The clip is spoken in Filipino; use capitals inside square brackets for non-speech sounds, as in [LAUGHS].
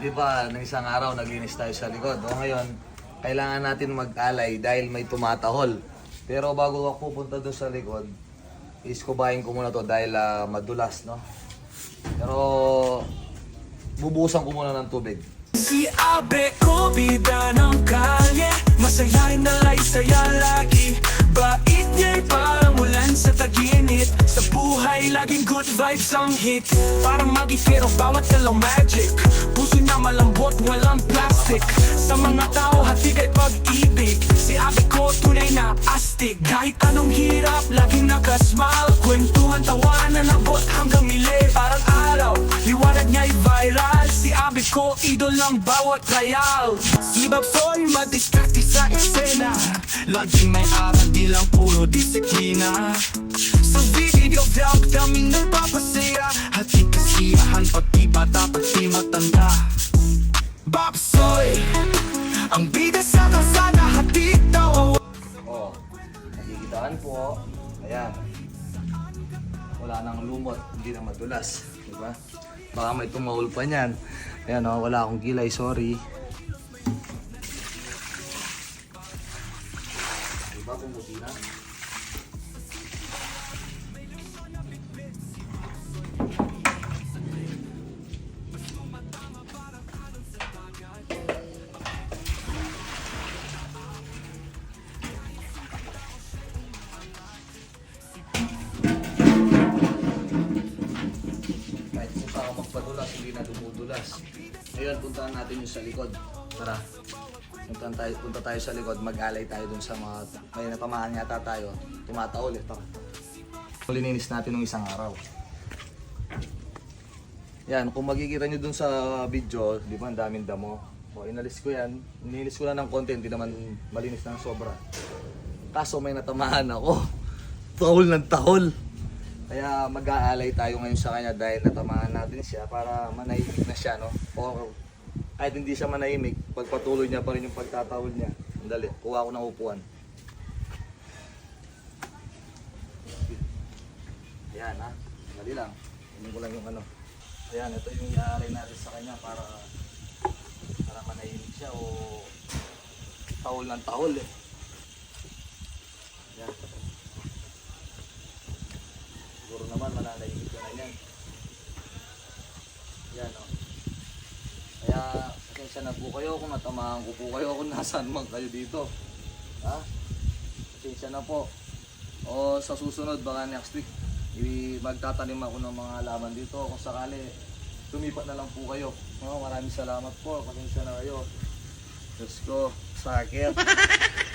di ba, ng isang araw naglinis tayo sa likod. O ngayon, kailangan natin mag-alay dahil may tumatahol. Pero bago ako pupunta doon sa likod, is kubahin ko muna to dahil ah, madulas, no? Pero bubusan ko muna ng tubig. Si Abe ko, bida ng kalye Masayahin na lay saya lagi Bait niya'y parang ulan sa taginit Sa buhay, laging good vibes ang hit Parang magifero, bawat dalaw magic Puso malambot, walang plastic. Sa mga tao, hatig ay pag-ibig. Si Abe ko, tunay na astig. Kahit anong hirap, laging nakasmile. Kwentuhan, tawanan, abot hanggang mili. Parang araw, liwanag niya'y viral. Si Abe ko, idol ng bawat trial Si Babsoy, madiskarte sa eksena. Laging may aral, di lang puro disiplina po. Ayan. Wala nang lumot, hindi na madulas. Di ba? Baka may tumahol pa niyan. Ayan oh, wala akong kilay, sorry. Di ba kumuti na? Magpadulas, hindi na dumudulas. Ngayon, puntahan natin yung sa likod. Tara. Puntahan tayo, punta tayo sa likod, mag-alay tayo dun sa mga... May natamaan yata tayo. Tumataol eh. Tara. Lininis natin ng isang araw. Yan, kung makikita nyo dun sa video, di ba ang daming damo. O, inalis ko yan. Inilis ko lang ng konti, hindi naman malinis ng sobra. Kaso may natamaan ako. [LAUGHS] Tahol ng tahol. Kaya mag-aalay tayo ngayon sa kanya dahil natamaan natin siya para manahimik na siya, no? O kahit hindi siya manahimik, pagpatuloy niya pa rin yung pagtatawid niya. Dali, kuha ko ng upuan. Yan ha, dali lang. Hindi ko lang yung ano. Ayan, ito yung iaalay natin sa kanya para para manahimik siya o tahol ng tahol eh. Yan. Naman mananahimik ka na yan. Yan o. Kaya pasensya na po kayo kung natamaan ko po kayo kung nasaan man kayo dito. Ha? Pasensya na po. O sa susunod baka next week magtatanim ako ng mga halaman dito kung sakali tumipat na lang po kayo. No, maraming salamat po. Pasensya na kayo. Diyos ko, sakit. [LAUGHS]